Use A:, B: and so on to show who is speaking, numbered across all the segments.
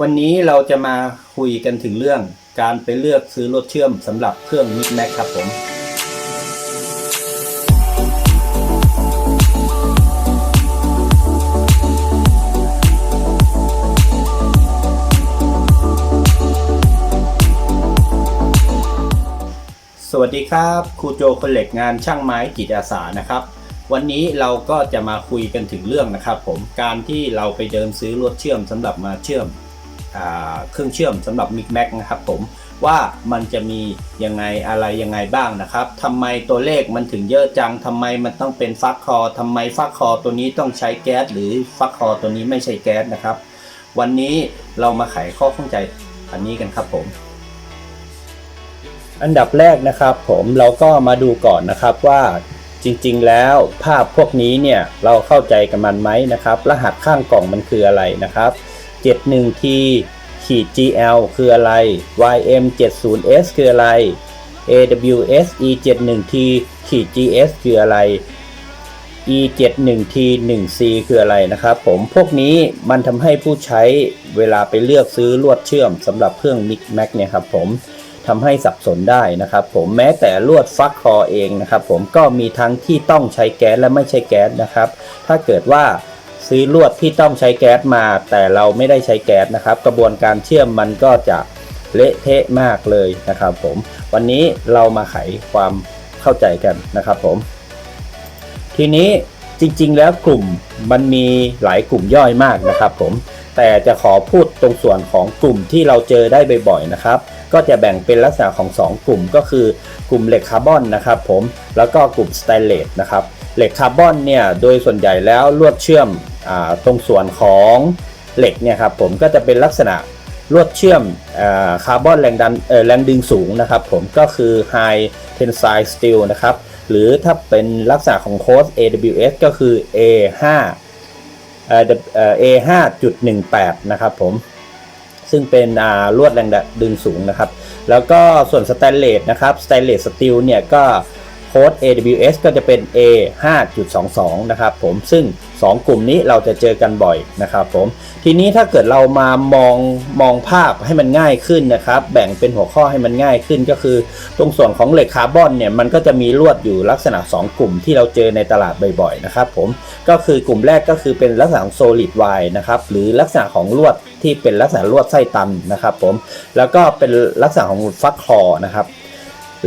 A: วันนี้เราจะมาคุยกันถึงเรื่องการไปเลือกซื้อรถเชื่อมสำหรับเครื่องมิกแม็กครับผมสวัสดีครับครูโจคนเหล็กงานช่างไม้จิตอาสานะครับ วันนี้เราก็จะมาคุยกันถึงเรื่องนะครับ ผมการที่เราไปเดินซื้อรถเชื่อมสำหรับมาเชื่อม เครื่องเชื่อมสำหรับมิกแม็กนะครับผมว่ามันจะมียังไงอะไรยังไงบ้างนะครับทำไมตัวเลขมันถึงเยอะจังทำไมมันต้องเป็นฟักคอทำไมฟักคอตัวนี้ต้องใช้แก๊ส หรือฟักคอตัวนี้ไม่ใช่แก๊สนะครับ วันนี้เรามาไขข้อข้องใจอันนี้กันครับผม อันดับแรกนะครับผมเราก็มาดูก่อนนะครับว่าจริงๆ แล้วภาพพวกนี้เนี่ยเราเข้าใจกันมันไหมนะครับ รหัสข้างกล่องมันคืออะไรนะครับ 71T ขีด GL คืออะไร YM 70S คืออะไร AWS E71T ขีด GS คืออะไร E71T 1C คืออะไรนะครับผมพวกนี้มันทำให้ผู้ใช้เวลาไปเลือกซื้อลวดเชื่อมสำหรับเครื่อง Mic Mac เนี่ยครับผมทำให้สับสนได้นะครับผมแม้แต่ลวดฟักคอเองนะครับผมก็มีทั้งที่ต้องใช้แก๊สและไม่ใช้แก๊สนะครับ ถ้าเกิดว่า ซื้อลวดที่ต้องใช้แก๊สมา แต่เราไม่ได้ใช้แก๊สนะครับ กระบวนการเชื่อมมันก็จะเละเทะมากเลยนะครับผม วันนี้เรามาไขความเข้าใจกันนะครับผม ทีนี้จริงๆ แล้วกลุ่มมันมีหลายกลุ่มย่อยมากนะครับผม แต่จะขอพูดตรงส่วนของกลุ่มที่เราเจอได้บ่อยๆนะครับ ก็จะแบ่งเป็นลักษณะของ 2 กลุ่มก็คือกลุ่มเหล็กคาร์บอนนะครับผม แล้วก็กลุ่มสแตนเลสนะครับ เหล็กคาร์บอนเนี่ยโดยส่วนใหญ่แล้วลวดเชื่อม ตรงส่วนของเหล็กเนี่ยครับผมก็จะเป็นลักษณะลวดเชื่อมอคาร์บอนแรงดันแรงดึงสูงนะครับผมก็คือ High Tensile Steel นะครับหรือถ้าเป็นลักษณะของโค้ด AWS ก็คือ A5 เอ่อเอ่อ A5.18 นะครับผมซึ่งเป็นลวดแรงดึงสูงนะครับ แล้วก็ส่วนสแตนเลสนะครับสแตนเลสสตีลเนี่ยก็ ค้ด AWS ก็จะเป็น A 5.22 นะครับผมซึ่ง 2 กลุ่มนี้เราจะเจอกันบ่อยนะครับผมทีนี้ถ้าเกิดเรามามองมองภาพให้มันง่ายขึ้นนะครับ แบ่งเป็นหัวข้อให้มันง่ายขึ้นก็คือ ตรงส่วนของเหล็กคาร์บอนเนี่ยมันก็จะมีลวดอยู่ลักษณะ 2 กลุ่มที่เราเจอในตลาดบ่อยๆนะครับผมก็คือกลุ่มแรกก็คือเป็นลักษณะของ solid wire นะครับหรือลักษณะของลวดที่เป็นลักษณะลวดไส้ตันนะครับผมแล้วก็เป็นลักษณะของฟักคอนะครับ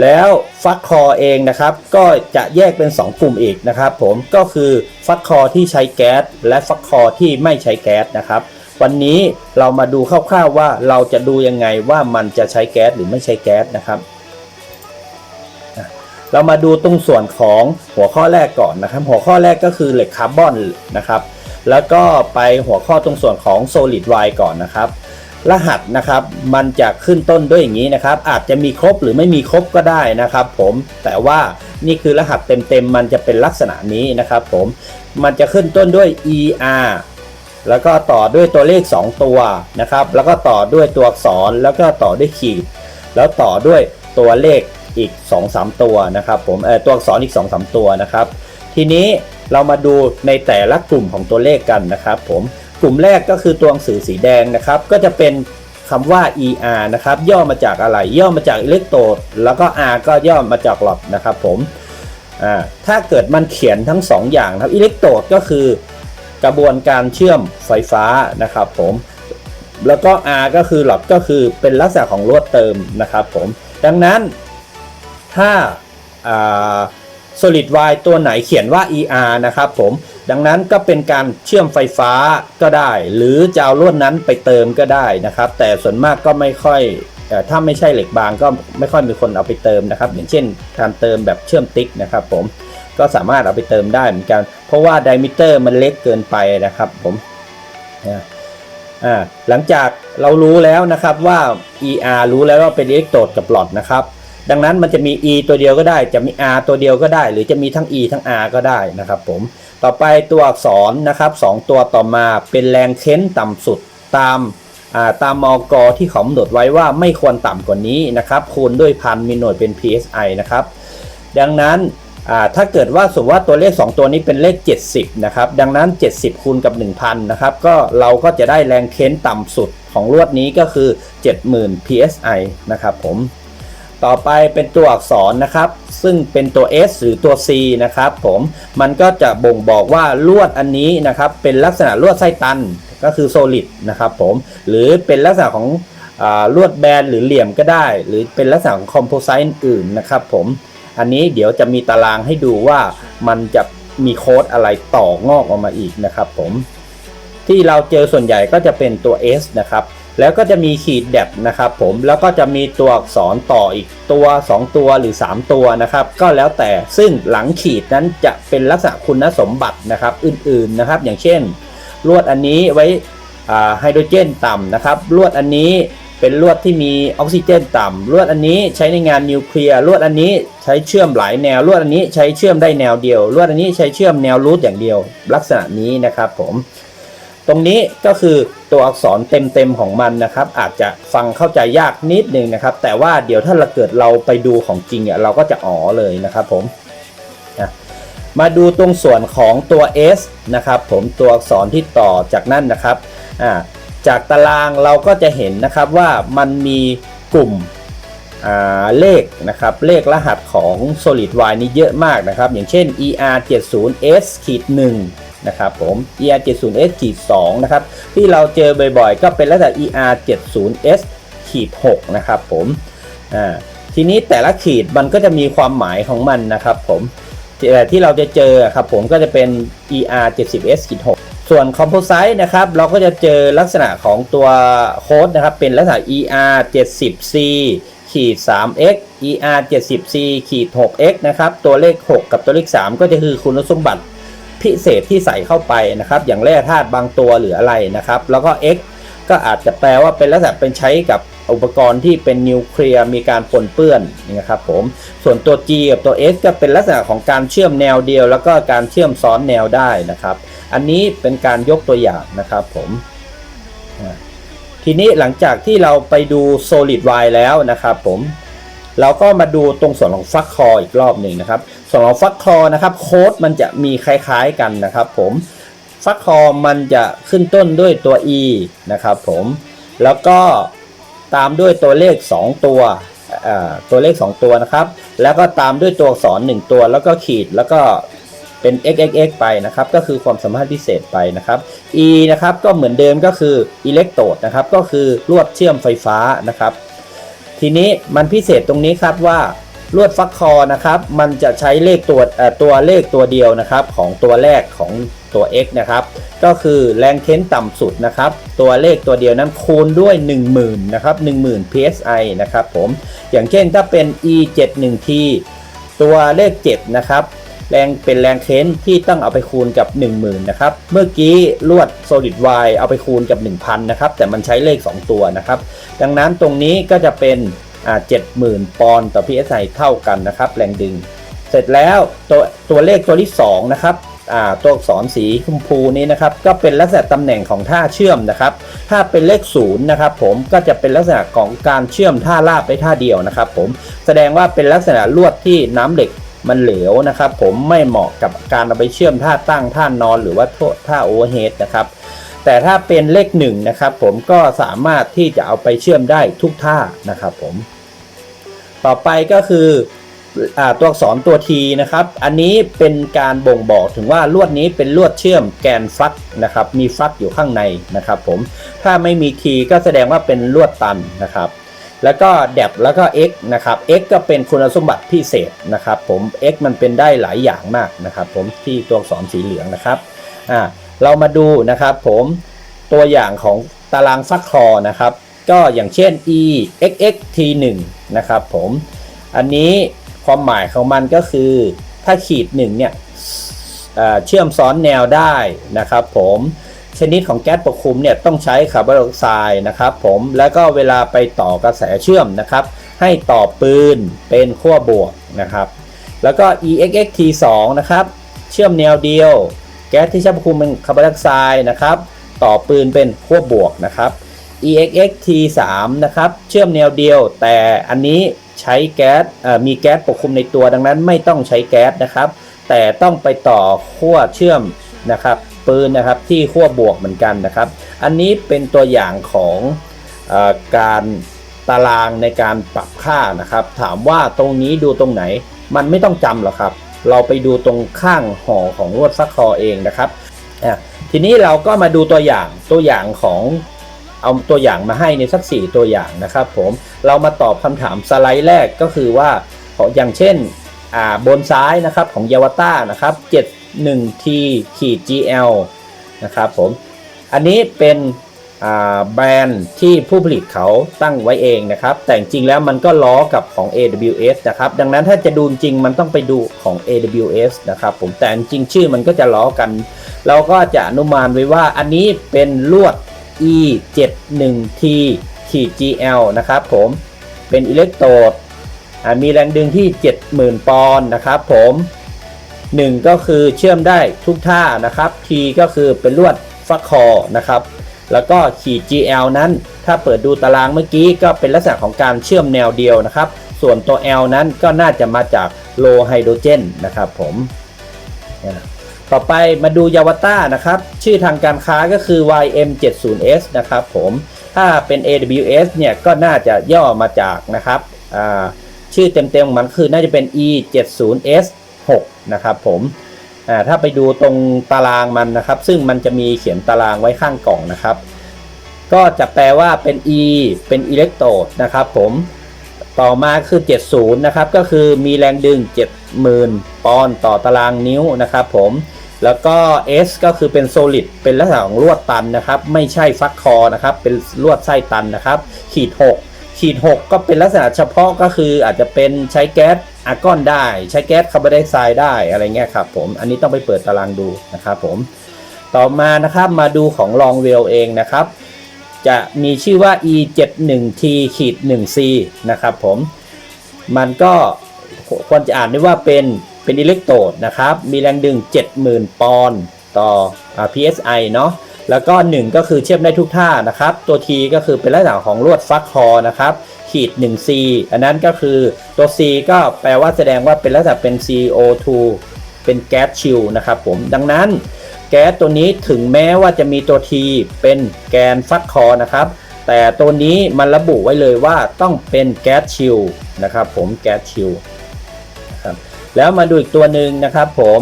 A: แล้วฟักคอเองนะครับ ก็จะแยกเป็น 2 กลุ่มอีกนะครับ ผมก็คือฟักคอที่ใช้แก๊สและฟักคอที่ไม่ใช้แก๊สนะครับ วันนี้เรามาดูคร่าวๆว่าเราจะดูยังไงว่ามันจะใช้แก๊สหรือไม่ใช้แก๊สนะครับ เรามาดูตรงส่วนของหัวข้อแรกก่อนนะครับ หัวข้อแรกก็คือเหล็กคาร์บอนนะครับ แล้วก็ไปหัวข้อตรงส่วนของ solid wire ก่อนนะครับ รหัสนะครับ มันจะขึ้นต้นด้วยอย่างนี้นะครับ อาจจะมีครบหรือไม่มีครบก็ได้นะครับผมแต่ว่านี่คือรหัสเต็มๆมันจะเป็นลักษณะนี้นะครับผมมันจะขึ้นต้นด้วย ER แล้วก็ต่อด้วยตัวเลข 2 ตัวนะครับ แล้วก็ต่อด้วยตัวอักษรแล้วก็ต่อด้วยขีด แล้วต่อด้วยตัวเลขอีก 2-3 ตัวนะครับ ผมเออตัวอักษรอีก 2-3 ตัวนะครับ ทีนี้เรามาดูในแต่ละกลุ่มของตัวเลขกันนะครับ ผม กลุ่มแรกก็คือตัวหนังสือสีแดงนะครับ ก็จะเป็นคำว่า ER นะครับ ย่อมาจากอะไร ย่อมาจากอิเล็กโตรดแล้วก็ R ก็ย่อมาจากหลอดนะครับผมถ้าเกิดมันเขียนทั้ง 2 อย่างนะครับอิเล็กโตรดก็คือกระบวนการเชื่อมไฟฟ้านะครับผมแล้วก็ R ก็คือหลอดก็คือเป็นลักษณะของลวดเติมนะครับผมดังนั้นถ้า solid wire ตัวไหนเขียนว่า ER นะครับผม ดังนั้นก็เป็นการเชื่อมไฟฟ้าก็ได้ หรือจะเอาลวดนั้นไปเติมก็ได้นะครับ แต่ส่วนมากก็ไม่ค่อยถ้าไม่ใช่เหล็กบางก็ไม่ค่อยมีคนเอาไปเติมนะครับ อย่างเช่นการเติมแบบเชื่อมติ๊กนะครับผมก็สามารถเอาไปเติมได้เหมือนกัน เพราะว่าไดมิเตอร์มันเล็กเกินไปนะครับผมหลังจากเรารู้แล้วนะครับว่า ER รู้แล้วว่าเป็นอิเล็กโตรดกับหลอดนะครับ ดังนั้นมันจะมี e ตัวเดียวก็ได้ จะมี r ตัวเดียวก็ได้ หรือจะมีทั้ง e ทั้ง r ก็ได้นะครับผม ต่อไปตัวอักษรนะครับสองตัวต่อมาเป็นแรงเค้นต่ำสุดตามาตามมอกที่เขากำหนดไว้ว่าไม่ควรต่ำกว่านี้นะครับ คูณด้วยพันมีหน่วยเป็น psi นะครับ ดังนั้นถ้าเกิดว่าสมมติว่าตัวเลข 2 ตัวนี้เป็นเลข 70 นะครับ ดังนั้น 70 คูณกับ 1,000 นะครับ ก็เราก็จะได้แรงเค้นต่ำสุดของลวดนี้ก็คือ 70,000 psi นะครับผม ต่อไปเป็นตัวอักษรนะครับ ซึ่งเป็นตัว S หรือตัว C นะครับผมมันก็จะบ่งบอกว่าลวดอันนี้นะครับ เป็นลักษณะลวดไส้ตันก็คือ solid นะครับผมหรือเป็นลักษณะของอลวดแบนหรือเหลี่ยมก็ได้ หรือเป็นลักษณะของ composite อื่นนะครับผมอันนี้เดี๋ยวจะมีตารางให้ดูว่ามันจะมีโค้ดอะไรต่องอกออกมาอีกนะครับผมที่เราเจอส่วนใหญ่ก็จะเป็นตัว S นะครับ แล้วก็จะมีขีดแดบนะครับผมแล้วก็จะมีตัวอักษรต่ออีกตัว 2 ตัวหรือ 3 ตัวนะครับก็แล้วแต่ซึ่งหลังขีดนั้นจะเป็นลักษณะคุณสมบัตินะครับอื่นๆนะครับ อย่างเช่น ลวดอันนี้ไว้ไฮโดรเจนต่ำนะครับลวดอันนี้เป็นลวดที่มีออกซิเจนต่ำลวดอันนี้ใช้ในงานนิวเคลียร์ลวดอันนี้ใช้เชื่อมหลายแนวลวดอันนี้ใช้เชื่อมได้แนวเดียวลวดอันนี้ใช้เชื่อมแนวรูทอย่างเดียว ลักษณะนี้นะครับผม ตรงนี้ก็คือตัวอักษรเต็มๆของมันนะครับ อาจจะฟังเข้าใจยากนิดนึงนะครับ แต่ว่าเดี๋ยวถ้าเราเกิดเราไปดูของจริงเนี่ยเราก็จะอ๋อเลยนะครับผมมาดูตรงส่วนของตัว S นะครับ ผมตัวอักษรที่ต่อจากนั่นนะครับาจากตารางเราก็จะเห็นนะครับว่ามันมีกลุ่มเลขนะครับเลขรหัสของ solid y นี่เยอะมากนะครับ อย่างเช่น er 7 0 s ขีด1 นะครับผม er 7 0 s ขีด2นะครับที่เราเจอบ่อยๆ ก็เป็นลักษณะ er 7 0 s ขีด6นะครับผมอ่าทีนี้แต่ละขีดมันก็จะมีความหมายของมันนะครับผมแต่ที่เราจะเจอครับผมก็จะเป็น er 70 s ขีด6ส่วน Composite นะครับเราก็จะเจอลักษณะของตัวโค้ดนะครับเป็นลักษณะ er 70 c ขีด 3x er 70 c ขีด 6x นะครับตัวเลข 6 กับตัวเลข 3 ก็จะคือคุณสมบัติ พิเศษที่ใส่เข้าไปนะครับ อย่างแร่ธาตุบางตัวหรืออะไรนะครับ แล้วก็ x ก็อาจจะแปลว่าเป็นลักษณะเป็นใช้กับอุปกรณ์ที่เป็นนิวเคลียร์มีการปนเปื้อนนะครับผมส่วนตัว G กับตัว S ก็เป็นลักษณะของการเชื่อมแนวเดียว แล้วก็การเชื่อมซ้อนแนวได้นะครับ อันนี้เป็นการยกตัวอย่างนะครับผมทีนี้หลังจากที่เราไปดู solid y แล้วนะครับผม เราก็มาดูตรงส่วนของฟักคออีกรอบหนึ่งนะครับ ส่วนของฟักคอนะครับโค้ดมันจะมีคล้ายๆกันนะครับผมฟักคอมันจะขึ้นต้นด้วยตัว e นะครับผมแล้วก็ตามด้วยตัวเลข 2 ตัวตัวเลข 2 ตัวนะครับ แล้วก็ตามด้วยตัวอักษร 1 ตัวแล้วก็ขีดแล้วก็เป็น xxx ไปนะครับ ก็คือความสามารถพิเศษไปนะครับ e นะครับก็เหมือนเดิมก็คืออิเล็กโตดนะครับ ก็คือลวดเชื่อมไฟฟ้านะครับ ทีนี้มันพิเศษตรงนี้ครับว่าลวดฟักคอนะครับ มันจะใช้เลขตัวเอ่อตัวเลขตัวเดียวนะครับ ของตัวแรกของตัว x นะครับ ก็คือแรงเค้นต่ำสุดนะครับ ตัวเลขตัวเดียวนั้นคูณด้วย 10,000นะครับ10,000 psi นะครับผม อย่างเช่นถ้าเป็น e 7 1 t ตัวเลข 7 นะครับ แรงเป็นแรงเค้นที่ต้องเอาไปคูณกับ 10,000นะครับ เมื่อกี้ลวด solid y เอาไปคูณกับ 1,000นะครับ แต่มันใช้เลข 2 ตัวนะครับ ดังนั้นตรงนี้ก็จะเป็นอ่า70,000 ปอนด์ต่อ psi เท่ากันนะครับ แรงดึง เสร็จแล้วตัวตัวเลขตัวที่ 2 นะครับอ่าตัวอักษรสีชมพูนี้นะครับก็เป็นลักษณะตำแหน่งของท่าเชื่อมนะครับ ถ้าเป็นเลขศูนย์นะครับผมก็จะเป็นลักษณะของการเชื่อมท่าราบไปท่าเดียวนะครับ ผมแสดงว่าเป็นลักษณะลวดที่น้ำเหล็ก มันเหลวนะครับ ผมไม่เหมาะกับการเอาไปเชื่อมท่าตั้งท่านอนหรือว่าท่าโอเวอร์เฮดนะครับแต่ถ้าเป็นเลขหนึ่งนะครับผมก็สามารถที่จะเอาไปเชื่อมได้ทุกท่านะครับผมต่อไปก็คืออตัวอักษรตัว T นะครับ อันนี้เป็นการบ่งบอกถึงว่าลวดนี้เป็นลวดเชื่อมแกนฟลักนะครับมีฟลักอยู่ข้างในนะครับผมถ้าไม่มี T ก็แสดงว่าเป็นลวดตันนะครับ แล้วก็แดบแล้วก็ x นะครับ x ก็เป็นคุณสมบัติพิเศษนะครับผม x มันเป็นได้หลายอย่างมากนะครับผมที่ตัวอักษรสีเหลืองนะครับอ่าเรามาดูนะครับผมตัวอย่างของตารางฟักคอนะครับ ก็อย่างเช่น e x x t 1นะครับผมอันนี้ความหมายของมันก็คือถ้าขีด1เนี่ยเอ่อเชื่อมซ้อนแนวได้นะครับผม ชนิดของแก๊สปกคลุมเนี่ยต้องใช้คาร์บอนไดออกไซด์นะครับผมแล้วก็เวลาไปต่อกระแสเชื่อมนะครับ ให้ต่อปืนเป็นขั้วบวกนะครับ แล้วก็ EXXT 2 นะครับเชื่อมแนวเดียว แก๊สที่ใช้ปกคลุมเป็นคาร์บอนไดออกไซด์นะครับต่อปืนเป็นขั้วบวกนะครับ EXX T3 นะครับเชื่อมแนวเดียว แต่อันนี้ใช้แก๊สมีแก๊สปกคลุมในตัวดังนั้นไม่ต้องใช้แก๊สนะครับ แต่ต้องไปต่อขั้วเชื่อมนะครับ ปืนนะครับที่ขั้วบวกเหมือนกันนะครับ อันนี้เป็นตัวอย่างของอการตารางในการปรับค่านะครับ ถามว่าตรงนี้ดูตรงไหนมันไม่ต้องจำหรอกครับ เราไปดูตรงข้างห่อของลวดฟักคอเองนะครับอะทีนี้เราก็มาดูตัวอย่างตัวอย่างของเอาตัวอย่างมาให้ในสักสี่ตัวอย่างนะครับผมเรามาตอบคำถามสไลด์แรกก็คือว่าอย่างเช่นบนซ้ายนะครับของ y a v a t a นะครับ 1 t ขีด gl นะครับผม อันนี้เป็นแบรนด์ที่ผู้ผลิตเขาตั้งไว้เองนะครับ แต่จริงๆแล้วมันก็ล้อกับของ AWS นะครับ ดังนั้นถ้าจะดูจริงมันต้องไปดูของ AWS นะครับผม แต่จริงชื่อมันก็จะล้อกัน เราก็จะอนุมานไว้ว่าอันนี้เป็นลวด E71T ขีด GL นะครับผม เป็นอิเล็กโตรดมีแรงดึงที่ 70,000 ปอนด์นะครับผม 1 ก็คือเชื่อมได้ทุกท่านะครับ T ก็คือเป็นลวดฟักคอนะครับ แล้วก็ขีด GL นั้น ถ้าเปิดดูตารางเมื่อกี้ก็เป็นลักษณะของการเชื่อมแนวเดียวนะครับ ส่วนตัว L นั้นก็น่าจะมาจากโลไฮโดรเจนนะครับผมต่อไปมาดูยาวต้านะครับ ชื่อทางการค้าก็คือ YM70S นะครับผมถ้าเป็น AWS เนี่ยก็น่าจะย่อมาจากนะครับชื่อเต็มๆของมันคือน่าจะเป็น E70S 6 นะครับผมอ่าถ้าไปดูตรงตารางมันนะครับ ซึ่งมันจะมีเขียนตารางไว้ข้างกล่องนะครับ ก็จะแปลว่าเป็น E เป็นอิเล็กโตรดนะครับผมต่อมาคือ 70 นะครับ ก็คือมีแรงดึง 70,000 ปอนด์ต่อตารางนิ้วนะครับผม แล้วก็ S ก็คือเป็น solid เป็นลักษณะของลวดตันนะครับ ไม่ใช่ฟักคอนะครับ เป็นลวดไส้ตันนะครับ ขีด 6 ขีด 6 ก็เป็นลักษณะเฉพาะก็คืออาจจะเป็นใช้แก๊สอาร์กอนได้ ใช้แก๊สคาร์บอนไดออกไซด์ได้อะไรเงี้ยครับผมอันนี้ต้องไปเปิดตารางดูนะครับผมต่อมานะครับมาดูของลองเวลเองนะครับ จะมีชื่อว่า e71t ขีด 1c นะครับผมมันก็ควรจะอ่านได้ว่าเป็นเป็นอิเล็กโตรดนะครับ มีแรงดึง 70,000 ปอนด์ต่อ psi เนาะ แล้วก็ 1 ก็คือเชื่อมได้ทุกท่านะครับ ตัว T ก็คือเป็นลักษณะของลวดฟักคอนะครับขีด 1C อันนั้นก็คือตัว C ก็แปลว่าแสดงว่าเป็นลักษณะเป็น CO2 เป็นแก๊สชิลนะครับผมดังนั้นแก๊สตัวนี้ถึงแม้ว่าจะมีตัว T เป็นแกนฟักคอนะครับ แต่ตัวนี้มันระบุไว้เลยว่าต้องเป็นแก๊สชิลนะครับผมแก๊สชิลครับแล้วมาดูอีกตัวหนึ่งนะครับผม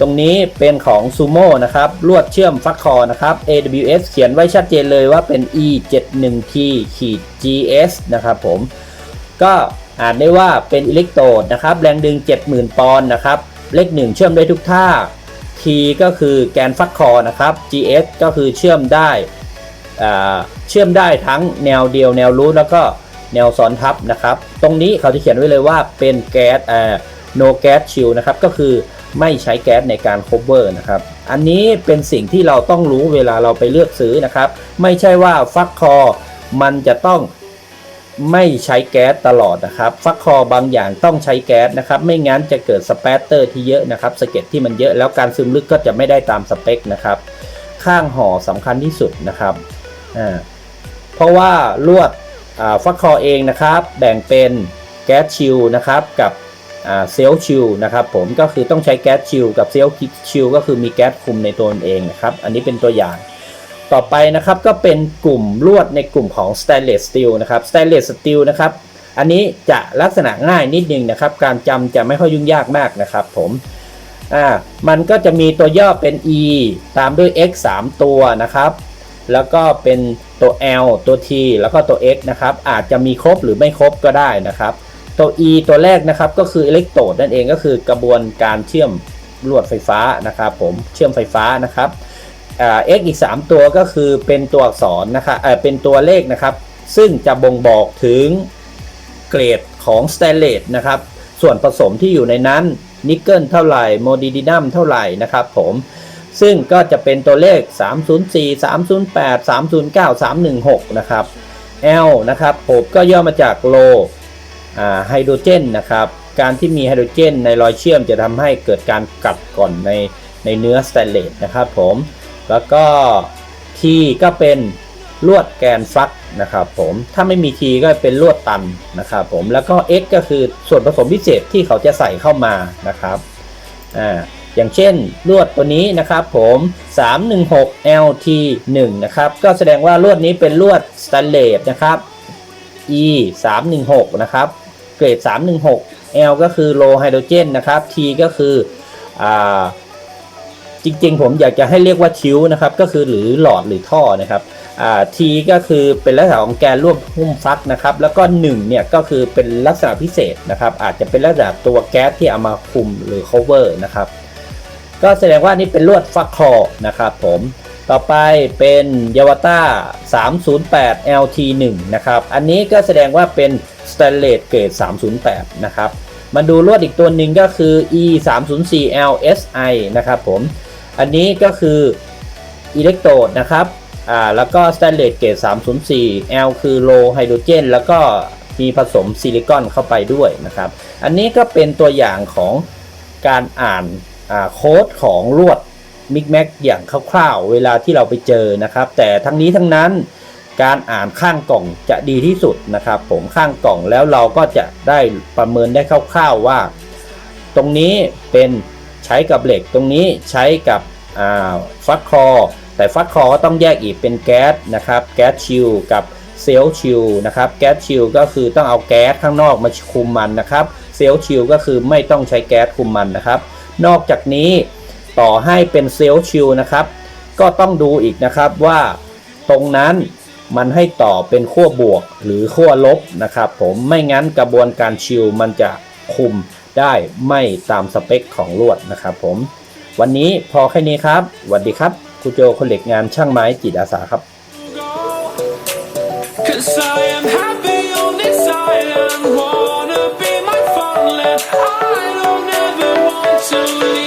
A: ตรงนี้เป็นของ Sumo นะครับ ลวดเชื่อมฟักคอนะครับ AWS เขียนไว้ชัดเจนเลยว่าเป็น E71T ขีด GS นะครับผม ก็อ่านได้ว่าเป็นอิเล็กโตรดนะครับ แรงดึง 70,000 ปอนด์นะครับ เลข 1 เชื่อมได้ทุกท่า T ก็คือแกนฟักคอนะครับ GS ก็คือเชื่อมได้เชื่อมได้ทั้งแนวเดียวแนวรูทแล้วก็แนวซ้อนทับนะครับ ตรงนี้เขาจะเขียนไว้เลยว่าเป็นแก๊สอ่า no gas shield นะครับ ก็คือ ไม่ใช้แก๊สในการ cover นะครับ อันนี้เป็นสิ่งที่เราต้องรู้เวลาเราไปเลือกซื้อนะครับ ไม่ใช่ว่าฟักคอมันจะต้องไม่ใช้แก๊สตลอดนะครับ ฟักคอบางอย่างต้องใช้แก๊สนะครับ ไม่งั้นจะเกิดสเปตเตอร์ที่เยอะนะครับสเก็ดที่มันเยอะแล้วการซึมลึกก็จะไม่ได้ตามสเปคนะครับ ข้างห่อสำคัญที่สุดนะครับอ่าเพราะว่าลวดอ่าฟักคอเองนะครับ แบ่งเป็นแก๊สชิลนะครับกับ เซลล์ชิลนะครับผมก็คือต้องใช้แก๊สชิลกับเซลล์ชิลก็คือมีแก๊สคุมในตัวเองนะครับ อันนี้เป็นตัวอย่าง ต่อไปนะครับก็เป็นกลุ่มลวดในกลุ่มของ stainless steel นะครับ stainless steel นะครับ อันนี้จะลักษณะง่ายนิดนึงนะครับ การจำจะไม่ค่อยยุ่งยากมากนะครับผมอ่ามันก็จะมีตัวย่อเป็น e ตามด้วย x 3 ตัวนะครับ แล้วก็เป็นตัว l ตัว t แล้วก็ตัว x นะครับ อาจจะมีครบหรือไม่ครบก็ได้นะครับ ตัว E ตัวแรกนะครับก็คืออิเล็กโตรดนั่นเองก็คือกระบวนการเชื่อมลวดไฟฟ้านะครับผมเชื่อมไฟฟ้านะครับอ่า X อีก 3 ตัวก็คือเป็นตัวอักษรนะครับเเป็นตัวเลขนะครับ ซึ่งจะบ่งบอกถึงเกรดของสเตนเลสนะครับ ส่วนผสมที่อยู่ในนั้นนิกเกิลเท่าไหร่โมดิดินัมเท่าไหร่นะครับผมซึ่งก็จะเป็นตัวเลข 304 308 309 316 นะครับ L นะครับผมก็ย่อมาจากโล ไฮโดรเจนนะครับ การที่มีไฮโดรเจนในรอยเชื่อมจะทำให้เกิดการกัดก่อนในในเนื้อสแตนเลสนะครับผม แล้วก็ T ก็เป็นลวดแกนฟลักนะครับผม ถ้าไม่มี T ก็เป็นลวดตันนะครับผม แล้วก็ X ก็คือส่วนผสมพิเศษที่เขาจะใส่เข้ามานะครับอ่าอย่างเช่นลวดตัวนี้นะครับผม 316 LT1 นะครับ ก็แสดงว่าลวดนี้เป็นลวดสแตนเลสนะครับ E 316 นะครับ เกรด 316 L ก็คือ low hydrogen นะครับ T ก็คืออ่าจริงๆ ผมอยากจะให้เรียกว่าทิวนะครับ ก็คือหรือหลอดหรือท่อนะครับอ่า T ก็คือเป็นลักษณะของแกนร่วมหุ้มฟักนะครับ แล้วก็1เนี่ยก็คือเป็นลักษณะพิเศษนะครับ อาจจะเป็นลักษณะตัวแก๊สที่เอามาคุมหรือ cover นะครับ ก็แสดงว่านี่เป็นลวดฟักคอนะครับผมต่อไปเป็นยาวต้า308 LT1 นะครับ อันนี้ก็แสดงว่าเป็น Stainless Grade 308 นะครับ มาดูลวดอีกตัวหนึ่งก็คือ E 3 0 4 LSI นะครับผม อันนี้ก็คืออิเล็กโตรดนะครับ อ่า แล้วก็ Stainless Grade 304 L คือ Low Hydrogen แล้วก็มีผสมซิลิคอนเข้าไปด้วยนะครับ อันนี้ก็เป็นตัวอย่างของการอ่านอ่าโค้ดของลวดมิกแม็กอย่างคร่าวๆ เวลาที่เราไปเจอนะครับ แต่ทั้งนี้ทั้งนั้น การอ่านข้างกล่องจะดีที่สุดนะครับผมข้างกล่องแล้วเราก็จะได้ประเมินได้คร่าวๆว่า ตรงนี้เป็นใช้กับเหล็กตรงนี้ใช้กับฟัดคอ แต่ฟัดคอก็ต้องแยกอีกเป็นแก๊สนะครับแก๊สชิลกับเซลล์ชิลนะครับแก๊สชิลก็คือต้องเอาแก๊สข้างนอกมาคุมมันนะครับเซลล์ชิลก็คือไม่ต้องใช้แก๊สคุมมันนะครับ นอกจากนี้ต่อให้เป็นเซลล์ชิลนะครับ ก็ต้องดูอีกนะครับว่าตรงนั้น มันให้ต่อเป็นขั้วบวกหรือขั้วลบนะครับผมไม่งั้นกระบวนการชิลมันจะคุมได้ไม่ตามสเปคของลวดนะครับผมวันนี้พอแค่นี้ครับสวัสดีครับกูโจคนเหล็กงานช่างไม้จิตอาสาครับ
B: to leave.